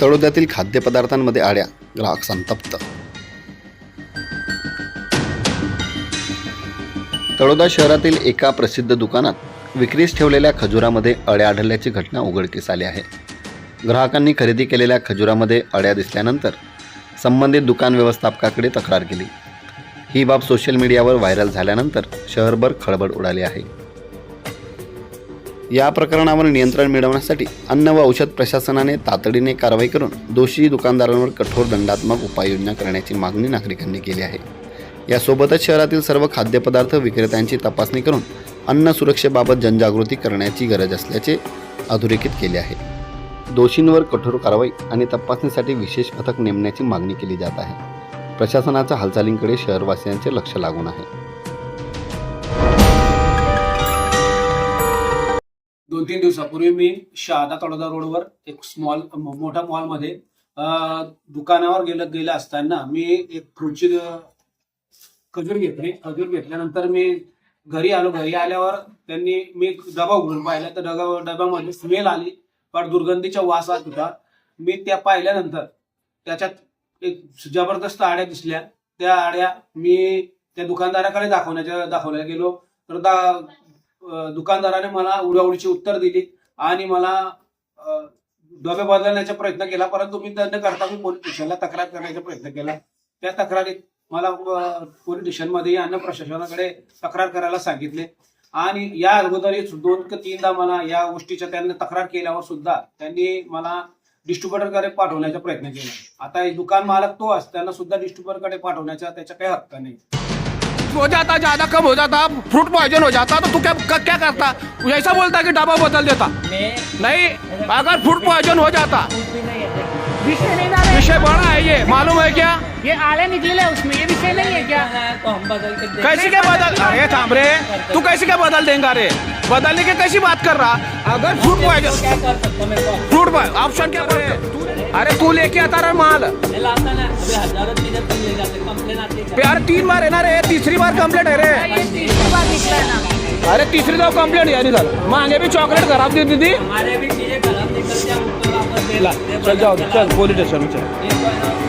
तळोद्यातील खाद्यपदार्थांमध्ये आड्या ग्राहक संतप्त. तळोदा शहरातील एका प्रसिद्ध दुकानात विक्रीस ठेवलेल्या खजुरामध्ये अळ्या आढळल्याची घटना उघडकीस आली आहे. ग्राहकांनी खरेदी केलेल्या खजुरामध्ये अळ्या दिसल्यानंतर संबंधित दुकान व्यवस्थापकाकडे तक्रार केली. ही बाब सोशल मीडियावर व्हायरल झाल्यानंतर शहरभर खळबळ उडाली आहे. या प्रकरणावर नियंत्रण मिळवण्यासाठी अन्न व औषध प्रशासनाने तातडीने कारवाई करून दोषी दुकानदारांवर कठोर दंडात्मक उपाययोजना करण्याची मागणी नागरिकांनी केली आहे. यासोबतच शहरातील सर्व खाद्यपदार्थ विक्रेत्यांची तपासणी करून अन्न सुरक्षेबाबत जनजागृती करण्याची गरज असल्याचे अधोरेखित केले आहे. दोषींवर कठोर कारवाई आणि तपासणीसाठी विशेष पथक नेमण्याची मागणी केली जात आहे. प्रशासनाच्या हालचालींकडे शहरवासियांचे लक्ष लागून आहे. दोन तीन दिवसापूर्वी मी शहादा तळोदा रोडवर एक स्मॉल मोठ्या मॉलमध्ये दुकानावर गेलं गेलं असताना मी एक फ्रूटची खजूर घेतली. खजूर घेतल्यानंतर मी घरी आलो. घरी आल्यावर त्यांनी मी डबा उघडून पाहिला. तर डबा डब्यामध्ये स्मेल आली. पण दुर्गंधीच्या वास आत होता. मी त्या पाहिल्यानंतर त्याच्यात एक जबरदस्त आड्या दिसल्या. त्या आड्या मी त्या दुकानदाराकडे दाखवण्याच्या दाखवल्या गेलो. तर दा दुकानदाराने मला उडावडीची उत्तर दिली आणि मला डबे बदलण्याचा प्रयत्न केला परंतु मी त्यांना करता मी पोलीस स्टेशनला तक्रार करण्याचा प्रयत्न केला. त्या तक्रारीत मला पोलीस स्टेशनमध्ये अन्न प्रशासनाकडे तक्रार करायला सांगितले. आणि या अगोदर दोन का तीनदा मला या गोष्टीच्या त्यांनी तक्रार केल्यावर सुद्धा त्यांनी मला डिस्ट्रीब्युटरकडे पाठवण्याचा प्रयत्न केला. आता हे दुकान मालक तो असताना सुद्धा डिस्ट्रीब्युटरकडे पाठवण्याचा त्याचा काही हक्क नाही. हो जाता ज़्यादा कम हो जाता फ्रूट पॉइजन हो जाता तो तू क्या क्या करता? ऐसा बोलता कि डब्बा बदल देता। नहीं अगर फ्रूट पॉइजन हो जाता। नहीं विषय नहीं डाले विषय बड़ा है ये मालूम है क्या? ये आले निकले उसमें ये विषय नहीं है क्या? तो हम बदल के कैसे क्या बदल अरे थाम रे तू कैसे क्या बदल देंगा रे? बदलने की कैसी बात कर रहा? अगर फ्रूट पॉइजन क्या कर सकता मेरे को फ्रूट ऑप्शन क्या तू- अरे तू लेके आता रहा माल. मैं लाता ना अभी हजारों चीजें तुम ले जाते कंप्लेन आती है यार तीन बार है ना रे तीसरी बार कंप्लेंट है रे. ये तीसरी बार निकला है ना. अरे तीसरी तो कंप्लेंट यानी सर मांगे भी चॉकलेट खराब दी दीदी। चल जाओ चल पुलिस स्टेशन में चल.